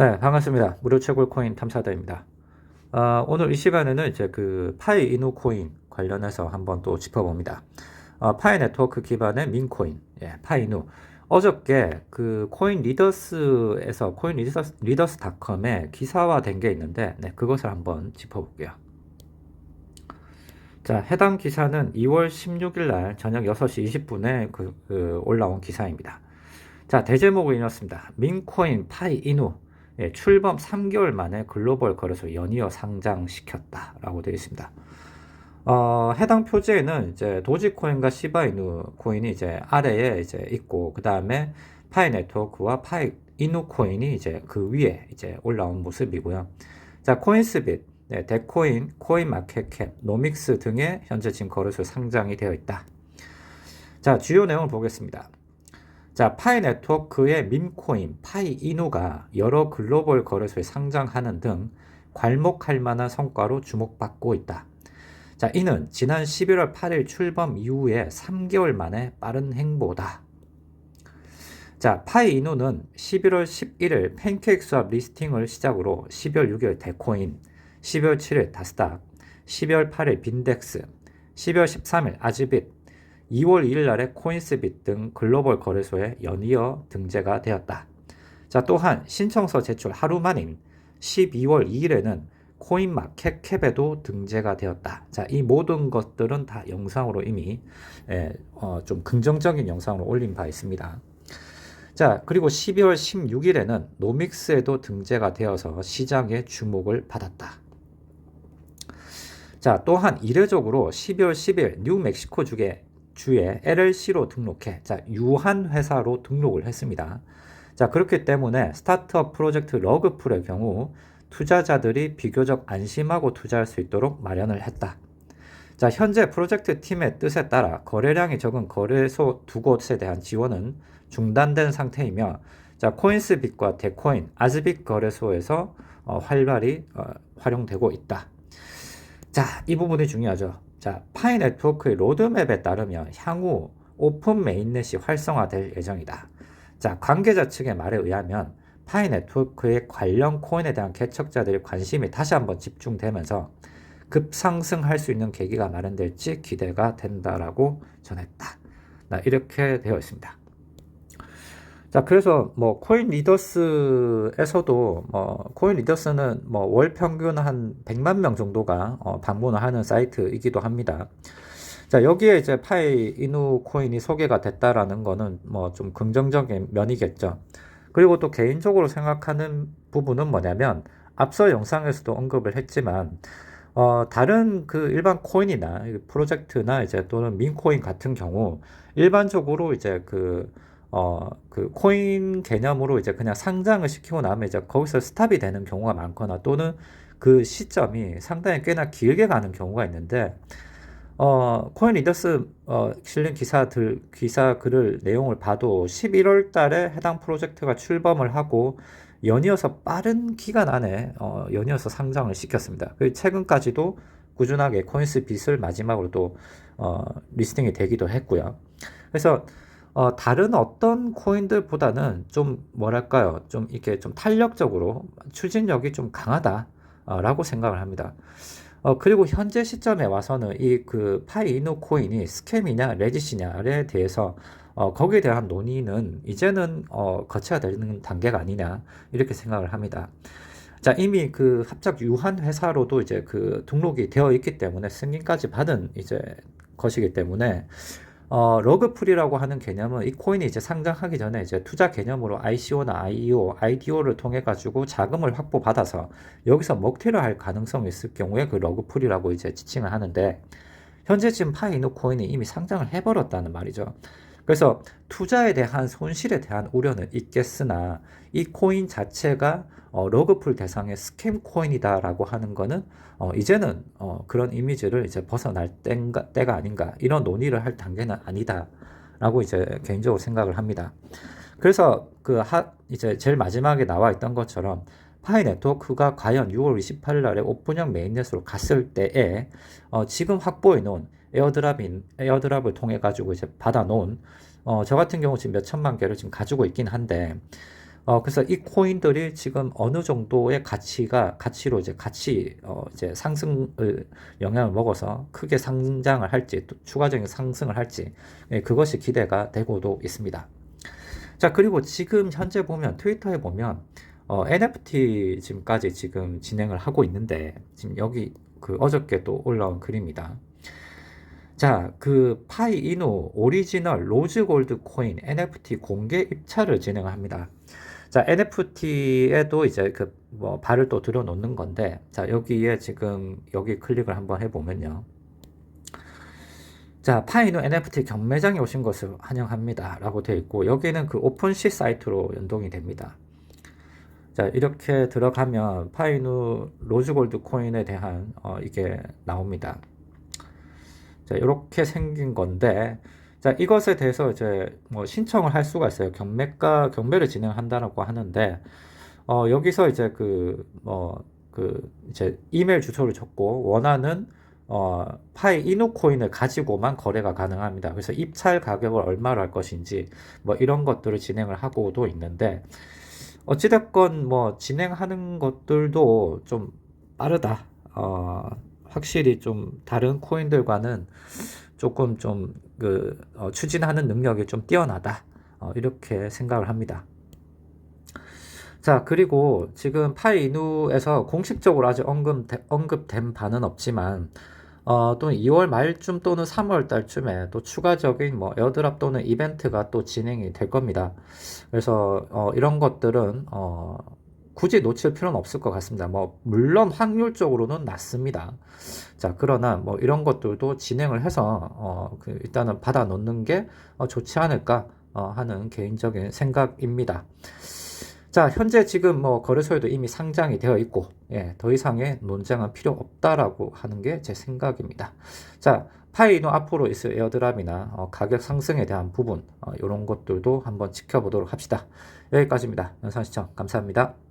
네, 반갑습니다. 무료 채굴 코인 탐사다입니다. 아, 오늘 이 시간에는 이제 그 파이 이누 코인 관련해서 한번 또 짚어봅니다. 아, 파이 네트워크 기반의 민코인, 예, 파이 누. 어저께 그 코인 리더스에서 코인 리더스, 리더스닷컴에 기사화된 게 있는데, 네, 그것을 한번 짚어볼게요. 자, 해당 기사는 2월 16일 날 저녁 6시 20분에 그, 그 올라온 기사입니다. 자, 대제목을 이렇습니다. 민코인 파이 이누. 예, 출범 3개월 만에 글로벌 거래소 연이어 상장시켰다라고 되어 있습니다. 어, 해당 표지에는 이제 도지코인과 시바이누 코인이 이제 아래에 이제 있고 그 다음에 파이 네트워크와 파이 이누 코인이 이제 그 위에 이제 올라온 모습이고요. 자, 코인스빗, 네, 데코인, 코인 마켓캡, 노믹스 등의 현재 지금 거래소 상장이 되어 있다. 자, 주요 내용을 보겠습니다. 자, 파이 네트워크의 밈코인, 파이 이누가 여러 글로벌 거래소에 상장하는 등 괄목할 만한 성과로 주목받고 있다. 자, 이는 지난 11월 8일 출범 이후에 3개월 만에 빠른 행보다. 자, 파이 이누는 11월 11일 팬케이크 수합 리스팅을 시작으로 12월 6일 데코인, 12월 7일 다스닥, 12월 8일 빈덱스, 12월 13일 아즈빗, 2월 2일 날에 코인스빗 등 글로벌 거래소에 연이어 등재가 되었다. 자, 또한 신청서 제출 하루 만인 12월 2일에는 코인마켓캡에도 등재가 되었다. 자, 이 모든 것들은 다 영상으로 이미 예, 어, 좀 긍정적인 영상으로 올린 바 있습니다. 자, 그리고 12월 16일에는 노믹스에도 등재가 되어서 시장의 주목을 받았다. 자, 또한 이례적으로 12월 10일 뉴멕시코 주에 주에 LLC로 등록해 자 유한 회사로 등록을 했습니다. 자 그렇기 때문에 스타트업 프로젝트 러그풀의 경우 투자자들이 비교적 안심하고 투자할 수 있도록 마련을 했다. 자 현재 프로젝트 팀의 뜻에 따라 거래량이 적은 거래소 두 곳에 대한 지원은 중단된 상태이며 자 코인스빗과 데코인, 아즈빗 거래소에서 어, 활발히 어, 활용되고 있다. 자 이 부분이 중요하죠. 자, 파이 네트워크의 로드맵에 따르면 향후 오픈 메인넷이 활성화될 예정이다. 자, 관계자 측의 말에 의하면 파이 네트워크의 관련 코인에 대한 개척자들의 관심이 다시 한번 집중되면서 급상승할 수 있는 계기가 마련될지 기대가 된다라고 전했다. 이렇게 되어 있습니다. 자, 그래서 뭐 코인 리더스에서도 뭐 코인 리더스는 뭐 월 평균 한 100만 명 정도가 어 방문을 하는 사이트이기도 합니다. 자, 여기에 이제 파이 이누 코인이 소개가 됐다라는 거는 뭐 좀 긍정적인 면이겠죠. 그리고 또 개인적으로 생각하는 부분은 뭐냐면 앞서 영상에서도 언급을 했지만 어, 다른 그 일반 코인이나 프로젝트나 이제 또는 민코인 같은 경우 일반적으로 이제 그 어, 그 코인 개념으로 이제 그냥 상장을 시키고 나면 이제 거기서 스탑이 되는 경우가 많거나 또는 그 시점이 상당히 꽤나 길게 가는 경우가 있는데 어, 코인 리더스 어, 실린 기사들 기사 글을 내용을 봐도 11월 달에 해당 프로젝트가 출범을 하고 연이어서 빠른 기간 안에 어, 연이어서 상장을 시켰습니다. 그 최근까지도 꾸준하게 코인스 빗을 마지막으로 또 어, 리스팅이 되기도 했고요. 그래서 어, 다른 어떤 코인들보다는 좀 뭐랄까요? 좀 이렇게 좀 탄력적으로 추진력이 좀 강하다라고 생각을 합니다. 어, 그리고 현재 시점에 와서는 이 그 파이노 코인이 스캠이냐 레짓이냐에 대해서 어, 거기에 대한 논의는 이제는 어, 거쳐야 되는 단계가 아니냐 이렇게 생각을 합니다. 자, 이미 그 합작 유한 회사로도 이제 그 등록이 되어 있기 때문에 승인까지 받은 이제 것이기 때문에 어, 러그풀이라고 하는 개념은 이 코인이 이제 상장하기 전에 이제 투자 개념으로 ICO나 IEO, IDO를 통해 가지고 자금을 확보받아서 여기서 먹튀를 할 가능성이 있을 경우에 그 러그풀이라고 이제 지칭을 하는데 현재 지금 파이노 코인이 이미 상장을 해버렸다는 말이죠. 그래서 투자에 대한 손실에 대한 우려는 있겠으나 이 코인 자체가 어, 러그풀 대상의 스캠 코인이다라고 하는 거는 어, 이제는 어, 그런 이미지를 이제 벗어날 때가, 때가 아닌가 이런 논의를 할 단계는 아니다라고 이제 개인적으로 생각을 합니다. 그래서 그 하, 이제 제일 마지막에 나와 있던 것처럼 파이 네트워크가 과연 6월 28일 날에 오픈형 메인넷으로 갔을 때에 어, 지금 확보해 놓은 에어드랍인 에어드랍을 통해 가지고 이제 받아 놓은 어, 저 같은 경우 지금 몇 천만 개를 지금 가지고 있긴 한데 어, 그래서 이 코인들이 지금 어느 정도의 가치가, 가치로 이제 가치, 어, 이제 상승을 영향을 먹어서 크게 상장을 할지, 또 추가적인 상승을 할지, 예, 그것이 기대가 되고도 있습니다. 자, 그리고 지금 현재 보면, 트위터에 보면, 어, NFT 지금까지 지금 진행을 하고 있는데, 지금 여기 그 어저께 또 올라온 글입니다. 자, 그 파이 이노 오리지널 로즈 골드 코인 NFT 공개 입찰을 진행을 합니다. 자, NFT에도 이제 그 뭐 발을 또 들여놓는 건데, 자, 여기에 지금 여기 클릭을 한번 해보면요. 자, 파이노 NFT 경매장에 오신 것을 환영합니다. 라고 되어 있고, 여기는 그 오픈시 사이트로 연동이 됩니다. 자, 이렇게 들어가면 파이누 로즈골드 코인에 대한 어, 이게 나옵니다. 자, 이렇게 생긴 건데, 자, 이것에 대해서 이제 뭐 신청을 할 수가 있어요. 경매가, 경매를 진행한다라고 하는데, 어, 여기서 이제 그, 뭐, 그, 이제 이메일 주소를 줬고, 원하는, 어, 파이 이누 코인을 가지고만 거래가 가능합니다. 그래서 입찰 가격을 얼마로 할 것인지, 뭐 이런 것들을 진행을 하고도 있는데, 어찌됐건 뭐 진행하는 것들도 좀 빠르다. 어, 확실히 좀 다른 코인들과는 조금 좀그 어, 추진하는 능력이 좀 뛰어나다. 어, 이렇게 생각을 합니다. 자, 그리고 지금 파이누에서 공식적으로 아직 언급, 언급된 바는 없지만, 어, 또는 2월 말쯤 또는 3월 달쯤에 또 추가적인 뭐 에어드랍 또는 이벤트가 또 진행이 될 겁니다. 그래서 어, 이런 것들은 어, 굳이 놓칠 필요는 없을 것 같습니다. 뭐 물론 확률적으로는 낮습니다. 자 그러나 뭐 이런 것들도 진행을 해서 어, 그 일단은 받아 놓는 게 어, 좋지 않을까 어, 하는 개인적인 생각입니다. 자, 현재 지금 뭐 거래소에도 이미 상장이 되어 있고, 예, 더 이상의 논쟁은 필요 없다라고 하는 게 제 생각입니다. 자, 파이노 앞으로 있을 에어드랍이나 어, 가격 상승에 대한 부분, 어, 이런 것들도 한번 지켜보도록 합시다. 여기까지입니다. 영상 시청 감사합니다.